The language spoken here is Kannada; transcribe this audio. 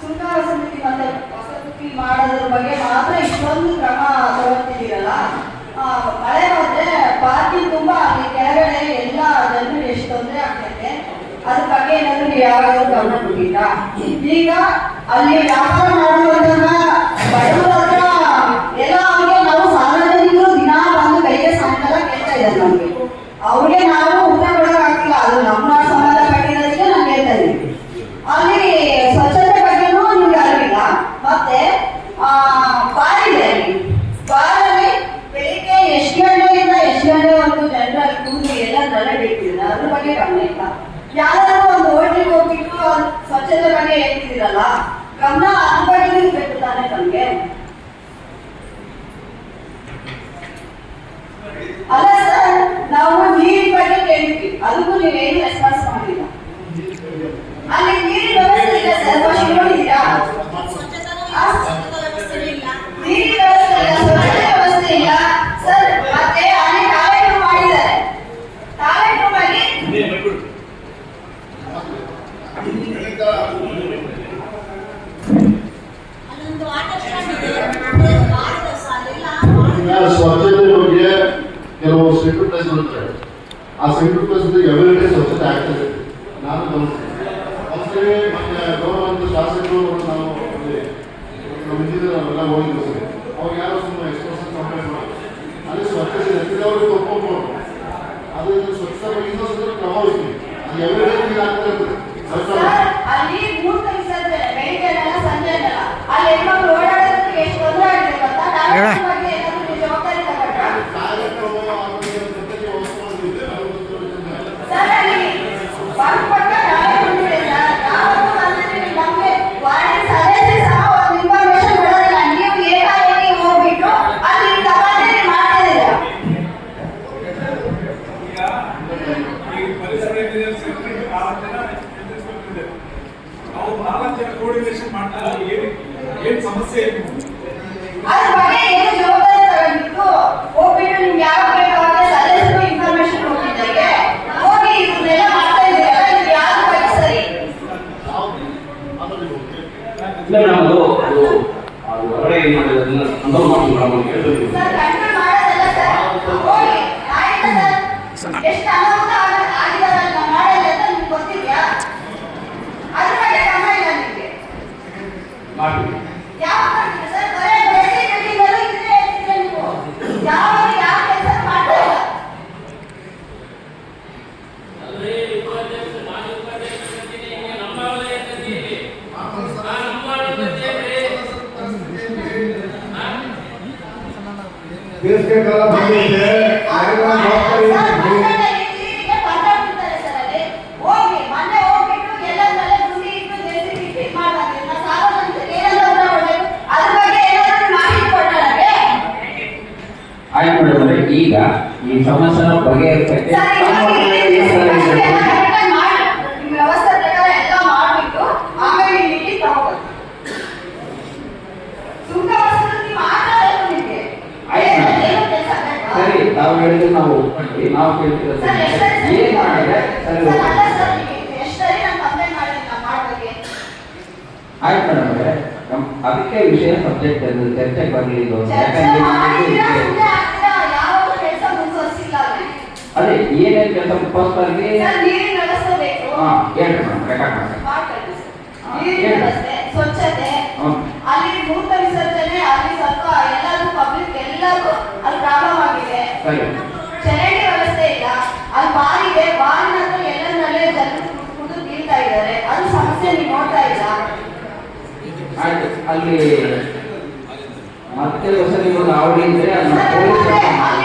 ಸುಂಕ ಸಮಿತಿ ಮತ್ತೆ ವಸತಿ ಮಾಡೋದ್ರ ಬಗ್ಗೆ ಮಾತ್ರ ಇಷ್ಟೊಂದು ಕ್ರಮ ತಗೊಳ್ತಿದ್ದೀರಲ್ಲ? ಮಳೆ ಮತ್ತೆ ಪಾರ್ಕಿಂಗ್ ತುಂಬಾ ಅಲ್ಲಿ ಕೆಳಗಡೆ ಎಲ್ಲ ಜನರು ಎಷ್ಟು ತೊಂದರೆ ಆಗ್ತೈತೆ? ಅದ್ರ ಬಗ್ಗೆ ಏನಾದ್ರು ಯಾವಾಗಾದ್ರೂ ಗಮನ ಕೊಟ್ಟಿಲ್ಲ ಈಗ ಅಲ್ಲಿ ವ್ಯಾಪಾರ ಮಾಡುವಂತಹ ಬಡವರ ಹತ್ರ ಎಲ್ಲ ಅವ್ರಿಗೆ ನಾವು ಸಾರ್ವಜನಿಕರು ದಿನ ಬಂದು ಕೈಗೆ ಸಾಯಂಕಾಲ ಕೇಳ್ತಾ ಇದ್ದಾರೆ ನಮ್ಗೆ ಅವ್ರಿಗೆ ನಾವು ಊಟ ಕೊಡೋಕ್ಕಾಗ್ತಿಲ್ಲ ಅದು ನಮ್ಮ ಸಂಬಂಧಪಟ್ಟಿರೋದಕ್ಕೆ ನಾನು ಹೇಳ್ತಾ ಇದ್ದೀನಿ ಅಲ್ಲಿ ಸ್ವಚ್ಛತೆ ಬಗ್ಗೆನೂ ನಿಮ್ಗೆ ಅರಿವಿಲ್ಲ ಮತ್ತೆ ಆ ಬಾರಿದೆ ಅಲ್ಲಿ ಬಾರಲ್ಲಿ ಬೆಳಿಗ್ಗೆ ಎಷ್ಟು ಗಂಟೆಯಿಂದ ಎಷ್ಟು ಗಂಟೆವರೆಗೂ ಜನರಲ್ಲಿ ಬೇಕಿದೆ ಅದ್ರ ಬಗ್ಗೆ ಗಮನ ಇಲ್ಲ. ಒಂದು ಹೋಟ್ಲಿಗೆ ಹೋಗ್ಬಿಟ್ಟು ಸ್ವಚ್ಛತೆ ಬಗ್ಗೆ ಹೇಳ್ತಿದ್ದೀರಲ್ಲ, ಗಮನ ಅದ್ರ ಬಗ್ಗೆ ಇರ್ಬೇಕು ತಾನೆ ನಮ್ಗೆ. ಅಲ್ಲ ಸರ್, ನಾವು ನೀರಿನ ಬಗ್ಗೆ ಕೇಳ್ತೀವಿ ಅದಕ್ಕೂ ನೀವೇನು ರೆಸ್ಪಾನ್ಸ್ ಮಾಡಿಲ್ಲ. ಅಲ್ಲಿ ನೀರಿನ ವ್ಯವಸ್ಥೆ ಇಲ್ಲ ಸರ್. ನೋಡಿದ್ದೀರಾ ಪ್ಲೇಸ್ ಇರುತ್ತೆ ಆ ಸೆಂಟ್ರಲ್ ಪ್ಲೇಸ್ ಎವ್ರಿ ಸ್ವಚ್ಛತೆ ಆಗ್ತದೆ. ನಾನು ಗಮನಿಸ್ತೀನಿ. ಒಂದ್ಸರಿ ಮತ್ತೆ ಗೌರವಂತ ಶಾಸಕರು ನಾವು ಇಂಜಿನಿಯರ್ ನಾವೆಲ್ಲ ಹೋಗಿದ್ವಿ ಸರಿ. ಅವಾಗ ಯಾರೋ ಸುಮ್ಮನೆ ಎಕ್ಸ್ಪ್ರೆಷನ್ ಕಂಪ್ಲೇಂಟ್ ಮಾಡಿ ಅಲ್ಲಿ ಸ್ವಚ್ಛತೆ ಎತ್ತಿದವ್ರಿಗೆ ಒಪ್ಪಿಕೊಂಡು ಅದು ಸ್ವಚ್ಛತೆ ಬಗ್ಗೆ ಇನ್ನೊಂದು ಕ್ರಮ ಅದು ಎವ್ರಿ ಡೇ ಆಗ್ತಾ ಈ ಪರಿಸರ ಇಂಜಿನಿಯರ್ಸ್ ನಾಲ್ಕು ಜನ ಇರ್ತಾರೆ. ಅವ್ರು ನಾಲ್ಕು ಜನ ಕೋರ್ಡಿನೇಷನ್ ಮಾಡ್ತಾರೆ ಏನು ಏನ್ ಸಮಸ್ಯೆ ಏನು ಅದ್ರ ಬಗ್ಗೆ ಏನು ಜವಾಬ್ದಾರಿ ತಗೊಂಡಿದ್ದು ಹೋಗ್ಬಿಟ್ಟು ನಿಮ್ಗೆ ಯಾವ ಬೇಕಾದ್ರೆ ಸದಸ್ಯರು ಇನ್ಫಾರ್ಮೇಶನ್ ಹೋಗಿದ್ದಕ್ಕೆ ಹೋಗಿ ಇದನ್ನೆಲ್ಲ ಮಾಡ್ತಾ ಇದ್ದೀರಲ್ಲ ಇದು ಯಾರು ಇಲ್ಲ ನಾವು ಅದು ಹೊರಗಡೆ ಏನು ಮಾಡಿದ್ರೆ ಅದನ್ನ ಕಂಟ್ರೋಲ್ ಮಾಡ್ತೀವಿ ಮೇಡಮ್ ಸರ್? ಎಷ್ಟು ಅನಾಹುತ ಆಗ- ಆಗಿದಾವಲ್ಲ ನಾವು? ಮಾಡಲ್ಲ ಅಂತ ನಿಮ್ಗೆ ಗೊತ್ತಿದ್ಯಾ ಅದ್ರ ಬಗ್ಗೆ ಗಮನ ಇಲ್ಲ ನಿಮಗೆ ಮಾಡ್ತೀವಿ ಯಾವ ಮಾಡ್ತೀರಾ ಸರ್ ಬರೇ ಬೆಳಗ್ಗೆ ಬೆಳಿಗ್ಗೆಲ್ಲ ಇದನ್ನೇ ಹೇಳ್ತೀರಾ ನೀವು ಯಾವಾಗ ಯಾವ ಕೆಲಸ ಮಾಡ್ತಾ ಇಲ್ಲ ಬೇಸಿಗೆ ಕಾಲ ಬಂದಿದೆ ಯಾರಿಗೂ ಜವಾಬ್ದಾರಿ ಇದೆ. ಆಯ್ತು ಮೇಡಮ್ ಅವರೇ ಈಗ ಈ ಸಮಸ್ಯೆನ ಬಗೆಹರಿಸಕ್ಕೆ ಸರಿ ನಾವು ಹೇಳಿದ್ರೆ ನಾವು ಒಪ್ಕೊಂಡ್ವಿ. ನಾವು ಕೇಳ್ತಿರೋದು ಏನ್? ಮಾಡಿದ್ರೆ ಸರಿ ಆಯ್ತು ಮೇಡಮ್ ಅದಕ್ಕೆ ವಿಷಯ ಸಬ್ಜೆಕ್ಟ್ ಚರ್ಚೆಗೆ ಬರಲಿ ಇದು ಯಾಕಂದ್ರೆ ನಮ್ಗೆ ಅದೇ ಕೆಲಸ ಫಸ್ಟಾಗಿ ನೀರಿನ ವ್ಯವಸ್ಥೆ ಬೇಕು ಹಾ ಹೇಳಿ ಮೇಡಮ್ ರೆಕಾರ್ಡ್ ಮಾಡಿ ಮಾಡ್ಕೊಳ್ಳಿ ಸರ್. ನೀರಿನ ವ್ಯವಸ್ಥೆ ಸ್ವಚ್ಛತೆ. ಅಲ್ಲಿ ಮೂರ್ತ ವಿಸರ್ಜನೆ ಅಲ್ಲಿ ಸ್ವಲ್ಪ ಎಲ್ಲರೂ ಪಬ್ಲಿಕ್ ಎಲ್ಲರೂ ಅಲ್ಲಿ ಪ್ರಾಬ್ಲಮ್ ಆಗಿದೆ. ಸರಿ. ಚರಂಡಿ ವ್ಯವಸ್ಥೆ ಇಲ್ಲ. ಅಲ್ಲಿ ಬಾರಿದೆ ಬಾರಿನ ಹತ್ರ ಜನರು ಕುಡ್ದು ಬೀಳ್ತಾ ಇದ್ದಾರೆ. ಅದು ಸಮಸ್ಯೆ ನೀವು ನೋಡ್ತಾ ಇಲ್ಲ ಅಲ್ಲಿ ಮತ್ತೆ ಹೊಸ ನೀವು ಪೊಲೀಸ್ ಅಲ್ಲಿ